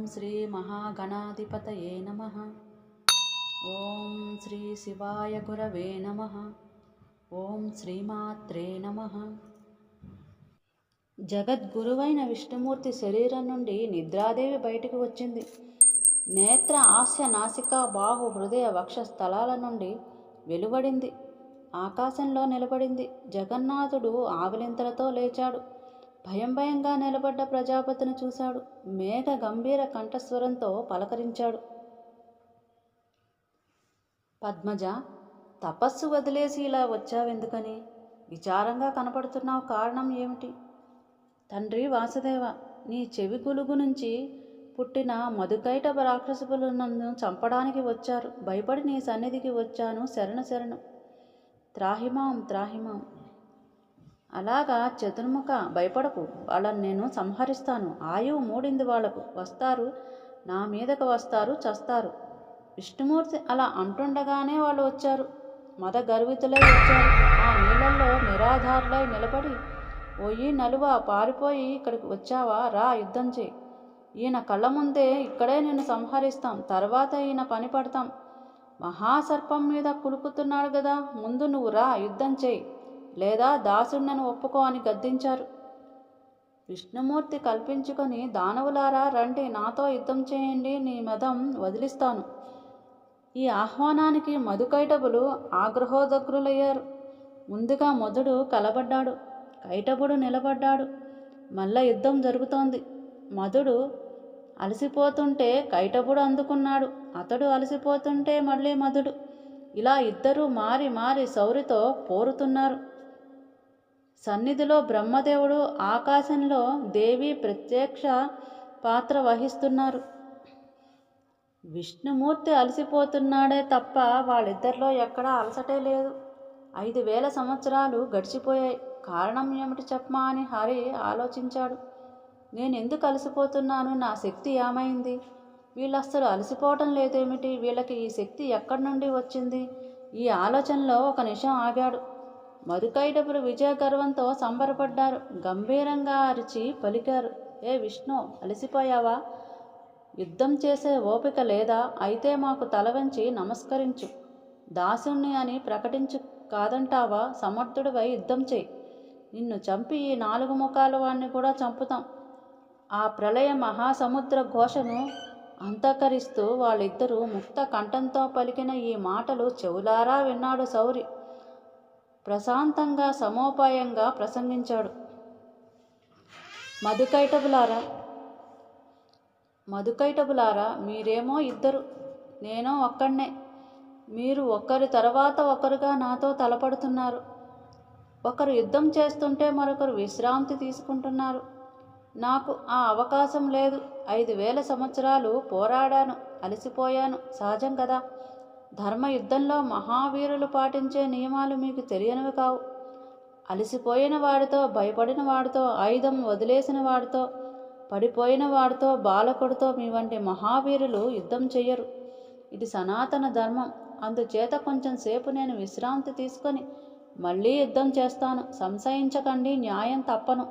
ఓం శ్రీ మహాగణాధిపతయే నమ. ఓం శ్రీ శివాయ గురవే నమ. ఓం శ్రీమాత్రే నమ. జగద్గురువైన విష్ణుమూర్తి శరీరం నుండి నిద్రాదేవి బయటకు వచ్చింది. నేత్ర ఆస్య నాసిక బాహు హృదయ వక్ష స్థలాల నుండి వెలువడింది. ఆకాశంలో నిలబడింది. జగన్నాథుడు ఆవిలింతలతో లేచాడు. భయం భయంగా నిలబడ్డ ప్రజాపతిని చూశాడు. మేఘ గంభీర కంఠస్వరంతో పలకరించాడు. పద్మజ తపస్సు వదిలేసి ఇలా వచ్చావెందుకని? విచారంగా కనపడుతున్నావు కారణం ఏమిటి? తండ్రి వాసుదేవ నీ చెవి గులుగు నుంచి పుట్టిన మధుకైట రాక్షసులు నన్ను చంపడానికి వచ్చారు. భయపడి నీ సన్నిధికి వచ్చాను శరణు శరణు. త్రాహిమాం త్రాహిమాం. అలాగా చతుర్ముఖ భయపడకు. వాళ్ళని నేను సంహరిస్తాను. ఆయువు మూడింది వాళ్ళకు వస్తారు. నా మీదకు వస్తారు. చస్తారు. విష్ణుమూర్తి అలా అంటుండగానే వాళ్ళు వచ్చారు. మద గర్వితులై వచ్చారు. ఆ నీళ్ళల్లో నిరాధారులై నిలబడి ఓయి నలువ పారిపోయి ఇక్కడికి వచ్చావా? రా యుద్ధం చేయి. ఈయన కళ్ళ ముందే ఇక్కడే నిన్ను సంహరిస్తాం. తర్వాత ఈయన పని పడతాం. మహాసర్పం మీద కులుకుతున్నాడు కదా ముందు నువ్వు రా యుద్ధం చేయి. లేదా దాసుడినను ఒప్పుకో అని గద్దించారు. విష్ణుమూర్తి కల్పించుకొని దానవులారా రండి నాతో యుద్ధం చేయండి నీ మదం వదిలిస్తాను. ఈ ఆహ్వానానికి మధుకైటబులు ఆగ్రహోదగ్రులయ్యారు. ముందుగా మధుడు కలబడ్డాడు. కైటబుడు నిలబడ్డాడు. మళ్ళా యుద్ధం జరుగుతోంది. మధుడు అలసిపోతుంటే కైటబుడు అందుకున్నాడు. అతడు అలసిపోతుంటే మళ్ళీ మధుడు. ఇలా ఇద్దరూ మారి మారి సౌరితో పోరుతున్నారు. సన్నిధిలో బ్రహ్మదేవుడు ఆకాశంలో దేవి ప్రత్యక్ష పాత్ర వహిస్తున్నారు. విష్ణుమూర్తి అలసిపోతున్నాడే తప్ప వాళ్ళిద్దరిలో ఎక్కడా అలసటే లేదు. ఐదు వేల సంవత్సరాలు గడిచిపోయాయి. కారణం ఏమిటి చెప్పమా అని హరి ఆలోచించాడు. నేను ఎందుకు అలసిపోతున్నాను? నా శక్తి ఏమైంది? వీళ్ళు అస్సలు అలసిపోవటం లేదేమిటి? వీళ్ళకి ఈ శక్తి ఎక్కడి నుండి వచ్చింది? ఈ ఆలోచనలో ఒక నిమిషం ఆగాడు. మధుకైటపులు విజయ గర్వంతో సంబరపడ్డారు. గంభీరంగా అరిచి పలికారు. ఏ విష్ణు అలసిపోయావా? యుద్ధం చేసే ఓపిక లేదా? అయితే మాకు తలవంచి నమస్కరించు. దాసుణ్ణి అని ప్రకటించు కాదంటావా? సమర్థుడివై యుద్ధం చేయి. నిన్ను చంపి ఈ నాలుగు ముఖాల వాణ్ణి కూడా చంపుతాం ఆ ప్రళయ మహాసముద్ర ఘోషను అంతకరిస్తూ వాళ్ళిద్దరూ ముక్త కంఠంతో పలికిన ఈ మాటలు చెవులారా విన్నాడు సౌరి ప్రశాంతంగా సమోపాయంగా ప్రసంగించాడు. మధుకైటబులారా మధుకైటబులారా మీరేమో ఇద్దరు నేను ఒక్కడనే. మీరు ఒకరి తర్వాత ఒకరుగా నాతో తలపడుతున్నారు. ఒకరు యుద్ధం చేస్తుంటే మరొకరు విశ్రాంతి తీసుకుంటున్నారు. నాకు ఆ అవకాశం లేదు. ఐదు వేల సంవత్సరాలు పోరాడాను అలసిపోయాను. సహజం కదా. ధర్మ యుద్ధంలో మహావీరులు పాటించే నియమాలు మీకు తెలియనివి కావు. అలసిపోయిన వాడితో భయపడిన వాడితో ఆయుధం వదిలేసిన వాడితో పడిపోయిన వాడితో బాలకుడితో మీ వంటి మహావీరులు యుద్ధం చెయ్యరు. ఇది సనాతన ధర్మం. అందుచేత కొంచెం సేపు నేను విశ్రాంతి తీసుకొని మళ్ళీ యుద్ధం చేస్తాను. సంశయించకండి న్యాయం తప్పను.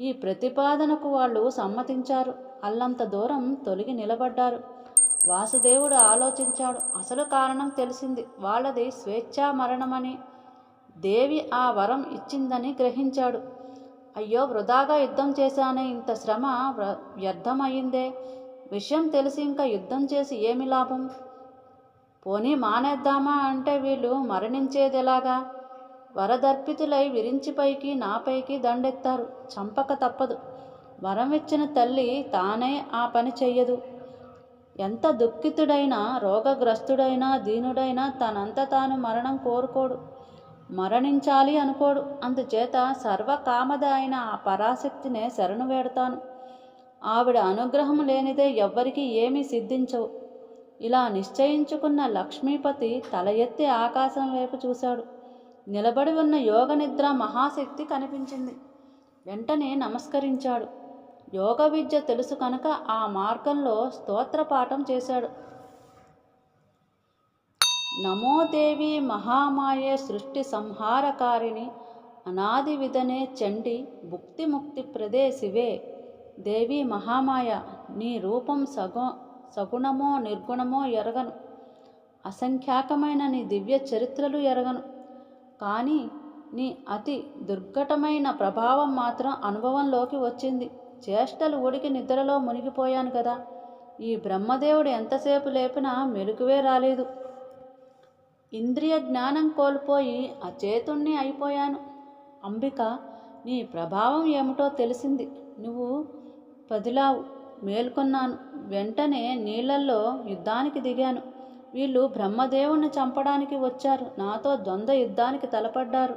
ఈ ప్రతిపాదనకు వాళ్ళు సమ్మతించారు. అల్లంత దూరం తొలగి నిలబడ్డారు. వాసుదేవుడు ఆలోచించాడు. అసలు కారణం తెలిసింది. వాళ్ళది స్వేచ్ఛా మరణమని. దేవి ఆ వరం ఇచ్చిందని గ్రహించాడు. అయ్యో వృధాగా యుద్ధం చేశానే ఇంత శ్రమ వ్యర్థమయ్యిందే. విషయం తెలిసి ఇంకా యుద్ధం చేసి ఏమి లాభం? పోనీ మానేద్దామా అంటే వీళ్ళు మరణించేదెలాగా? వరదర్పితులై విరించిపైకి నాపైకి దండెత్తారు. చంపక తప్పదు. వరం ఇచ్చిన తల్లి తానే ఆ పని చెయ్యదు. ఎంత దుఃఖితుడైనా రోగగ్రస్తుడైనా దీనుడైనా తనంత తాను మరణం కోరుకోడు. మరణించాలి అనుకోడు. అందుచేత సర్వకామద అయిన ఆ పరాశక్తినే శరణు వేడతాను. ఆవిడ అనుగ్రహం లేనిదే ఎవ్వరికీ ఏమీ సిద్ధించవు. ఇలా నిశ్చయించుకున్న లక్ష్మీపతి తల ఎత్తి ఆకాశం వైపు చూశాడు. నిలబడి ఉన్న యోగ నిద్ర మహాశక్తి కనిపించింది. వెంటనే నమస్కరించాడు. యోగ విద్య తెలుసు కనుక ఆ మార్గంలో స్తోత్రపాఠం చేశాడు. నమోదేవి మహామాయే సృష్టి సంహారకారిణి అనాది విధనే చండి భుక్తి ముక్తి ప్రదే శివే. దేవి మహామాయ నీ రూపం సగు సగుణమో నిర్గుణమో ఎరగను. అసంఖ్యాకమైన నీ దివ్య చరిత్రలు ఎరగను. కానీ నీ అతి దుర్ఘటమైన ప్రభావం మాత్రం అనుభవంలోకి వచ్చింది. చేష్టలు ఉడికి నిద్రలో మునిగిపోయాను కదా. ఈ బ్రహ్మదేవుడు ఎంతసేపు లేపినా మెలకువే రాలేదు. ఇంద్రియ జ్ఞానం కోల్పోయి అచేతుణ్ణి అయిపోయాను. అంబిక నీ ప్రభావం ఏమిటో తెలిసింది. నువ్వు పదిలావు మేల్కొన్నాను. వెంటనే నీళ్ళల్లో యుద్ధానికి దిగాను. వీళ్ళు బ్రహ్మదేవుణ్ణి చంపడానికి వచ్చారు. నాతో ద్వంద్వ యుద్ధానికి తలపడ్డారు.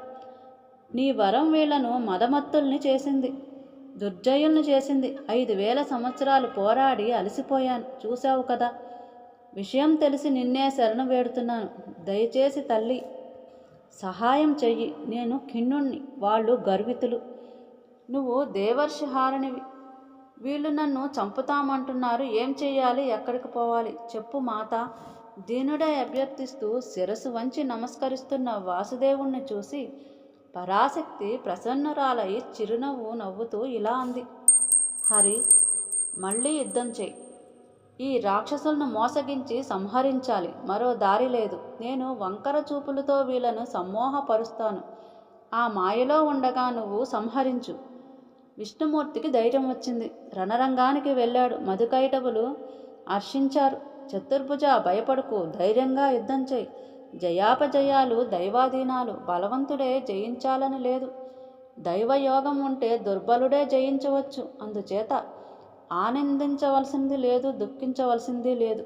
నీ వరం వీళ్ళను మదమత్తుల్ని చేసింది. దుర్జయుల్ని చేసింది. ఐదు వేల సంవత్సరాలు పోరాడి అలసిపోయాను. చూశావు కదా విషయం తెలిసి నిన్నే శరణు వేడుతున్నాను. దయచేసి తల్లి సహాయం చెయ్యి. నేను ఖిన్నుణ్ణి వాళ్ళు గర్వితులు. నువ్వు దేవర్షి హారణివి వీళ్ళు నన్ను చంపుతామంటున్నారు. ఏం చెయ్యాలి? ఎక్కడికి పోవాలి? చెప్పు మాత. దీనుడే అభ్యర్థిస్తూ శిరసు వంచి నమస్కరిస్తున్న వాసుదేవుణ్ణి చూసి పరాశక్తి ప్రసన్నరాలై చిరునవ్వు నవ్వుతూ ఇలా అంది. హరి మళ్ళీ యుద్ధం చెయ్యి ఈ రాక్షసులను మోసగించి సంహరించాలి. మరో దారి లేదు. నేను వంకర చూపులతో వీళ్ళను సమ్మోహపరుస్తాను. ఆ మాయలో ఉండగా నువ్వు సంహరించు. విష్ణుమూర్తికి ధైర్యం వచ్చింది. రణరంగానికి వెళ్ళాడు. మధుకైటవులు హర్షించారు. చతుర్భుజ భయపడుకు. ధైర్యంగా యుద్ధం చేయి. జయాపజయాలు దైవాధీనాలు బలవంతుడే జయించాలని లేదు. దైవయోగం ఉంటే దుర్బలుడే జయించవచ్చు. అందుచేత ఆనందించవలసింది లేదు దుఃఖించవలసింది లేదు.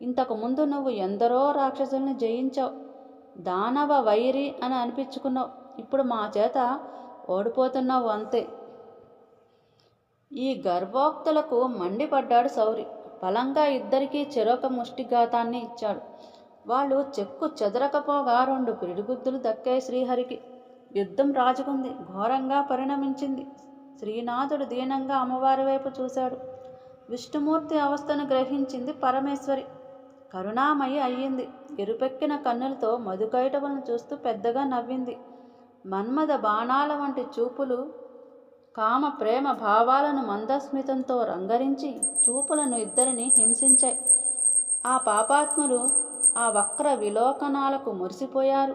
ఇంతకుముందు నువ్వు ఎందరో రాక్షసుల్ని జయించావు. దానవ వైరి అని అనిపించుకున్నావు. ఇప్పుడు మా చేత ఓడిపోతున్నావు అంతే. ఈ గర్భోక్తులకు మండిపడ్డాడు సౌరి బలంగా ఇద్దరికీ చెరొక ముష్టిఘాతాన్ని ఇచ్చాడు. వాళ్ళు చెక్కు చెదరకపోగా రెండు పిడిగుద్దులు దక్కాయి శ్రీహరికి. యుద్ధం రాజుకుంది ఘోరంగా పరిణమించింది. శ్రీనాథుడు దీనంగా అమ్మవారి వైపు చూశాడు. విష్ణుమూర్తి అవస్థను గ్రహించింది పరమేశ్వరి. కరుణామయి అయ్యింది. ఎరుపెక్కిన కన్నులతో మధుకైటవులను చూస్తూ పెద్దగా నవ్వింది. మన్మద బాణాల వంటి చూపులు కామ ప్రేమ భావాలను మందస్మితంతో రంగరించి చూపులను ఇద్దరిని హింసించాయి. ఆ పాపాత్ములు ఆ వక్ర విలోకనాలకు మురిసిపోయారు.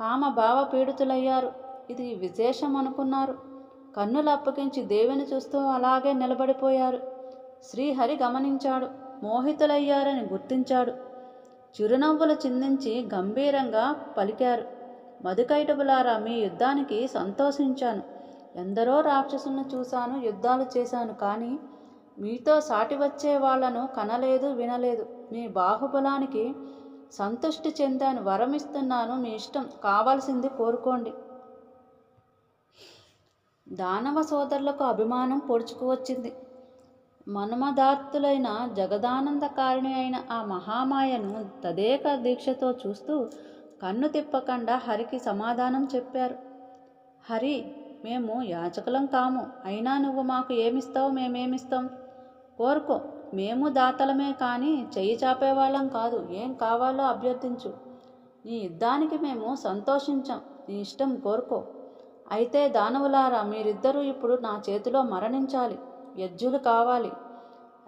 కామభావ పీడితులయ్యారు. ఇది విశేషం అనుకున్నారు కన్నులు అప్పగించి దేవిని చూస్తూ అలాగే నిలబడిపోయారు. శ్రీహరి గమనించాడు. మోహితులయ్యారని గుర్తించాడు. చిరునవ్వులు చిందించి గంభీరంగా పలికారు. మధుకైటబులారా మీ యుద్ధానికి సంతోషించాను. ఎందరో రాక్షసులను చూశాను యుద్ధాలు చేశాను. కానీ మీతో సాటి వచ్చే వాళ్ళను కనలేదు వినలేదు. మీ బాహుబలానికి సంతుష్టి చెందాను వరమిస్తున్నాను. మీ ఇష్టం కావాల్సింది కోరుకోండి. దానవ సోదరులకు అభిమానం పొడుచుకువచ్చింది మన్మదార్తులైన జగదానందకారిణి అయిన ఆ మహామాయను తదేక దీక్షతో చూస్తూ కన్ను తిప్పకుండా హరికి సమాధానం చెప్పారు. హరి మేము యాచకులం కాము. అయినా నువ్వు మాకు ఏమిస్తావు? మేమేమిస్తాం? కోరుకో. మేము దాతలమే కానీ చెయ్యి చాపేవాళ్ళం కాదు. ఏం కావాలో అభ్యర్థించు. నీ యుద్ధానికి మేము సంతోషించాం. నీ ఇష్టం కోరుకో. అయితే దానవులారా మీరిద్దరూ ఇప్పుడు నా చేతిలో మరణించాలి. యజ్జులు కావాలి.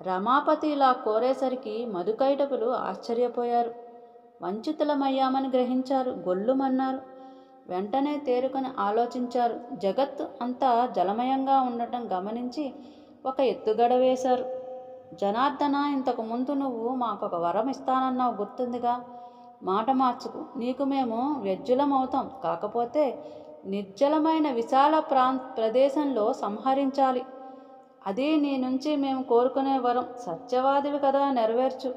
రమాపతి ఇలా కోరేసరికి మధుకైటకులు ఆశ్చర్యపోయారు. వంచితులమయ్యామని గ్రహించారు. గొల్లుమన్నారు వెంటనే తేరుకొని ఆలోచించారు. జగత్ అంతా జలమయంగా ఉండటం గమనించి ఒక ఎత్తుగడ వేశారు. జనార్దన ఇంతకు ముందు నువ్వు మాకొక వరం ఇస్తానన్నావు గుర్తుందిగా? మాట మార్చుకు. నీకు మేము వ్యజ్జులమవుతాం. కాకపోతే నిర్జలమైన విశాల ప్రాం ప్రదేశంలో సంహరించాలి. అది నీ నుంచి మేము కోరుకునే వరం. సత్యవాదివి కదా నెరవేర్చు.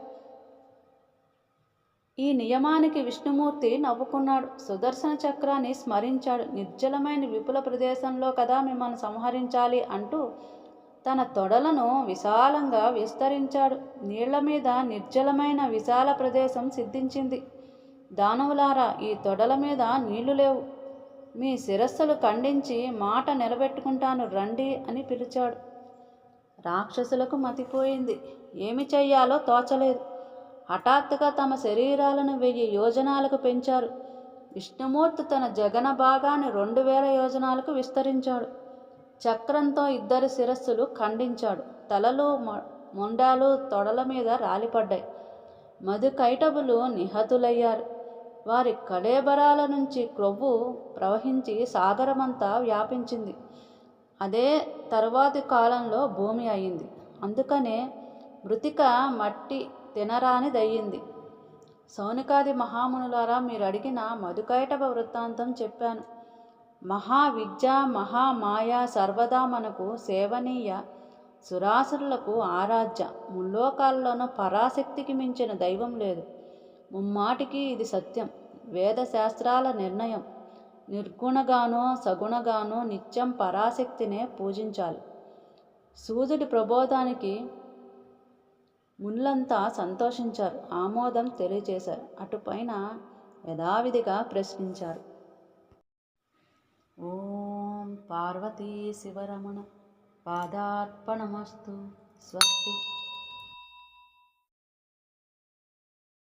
ఈ నియమానికి విష్ణుమూర్తి నవ్వుకున్నాడు. సుదర్శన చక్రాన్ని స్మరించాడు. నిర్జలమైన విపుల ప్రదేశంలో కదా మిమ్మల్ని సంహరించాలి అంటూ తన తొడలను విశాలంగా విస్తరించాడు. నీళ్ళ మీద నిర్జలమైన విశాల ప్రదేశం సిద్ధించింది. దానవులారా ఈ తొడల మీద నీళ్ళు లేవు. మీ శిరస్సులు ఖండించి మాట నిలబెట్టుకుంటాను రండి అని పిలిచాడు. రాక్షసులకు మతిపోయింది. ఏమి చెయ్యాలో తోచలేదు. హఠాత్తుగా తమ శరీరాలను వెయ్యి యోజనాలకు పెంచారు. విష్ణుమూర్తి తన జగన భాగాన్ని రెండు వేల యోజనాలకు విస్తరించాడు. చక్రంతో ఇద్దరి శిరస్సులు ఖండించాడు. తలలు మొండాలు తొడల మీద రాలిపడ్డాయి. మధుకైటబులు నిహతులయ్యారు. వారి కడేబరాల నుంచి క్రొవ్వు ప్రవహించి సాగరమంతా వ్యాపించింది. అదే తరువాతి కాలంలో భూమి అయింది. అందుకనే మృతిక మట్టి తినరానిదయ్యింది. సౌనికాది మహామునులారా మీరు అడిగిన మధుకైటభ వృత్తాంతం చెప్పాను. మహావిద్య మహామాయ సర్వదా మనకు సేవనీయ సురాసురులకు ఆరాధ్య. ముల్లోకాల్లోనూ పరాశక్తికి మించిన దైవం లేదు. ముమ్మాటికి ఇది సత్యం. వేదశాస్త్రాల నిర్ణయం. నిర్గుణగానో సగుణగానో నిత్యం పరాశక్తినే పూజించాలి. సూర్యుడి ప్రబోధానికి ముళ్ళంతా సంతోషించారు. ఆమోదం తెలియజేశారు అటుపైన యథావిధిగా ప్రశ్నించారు. ఓం పార్వతీ శివరమణ పాదార్పణమస్తు. స్వస్తి.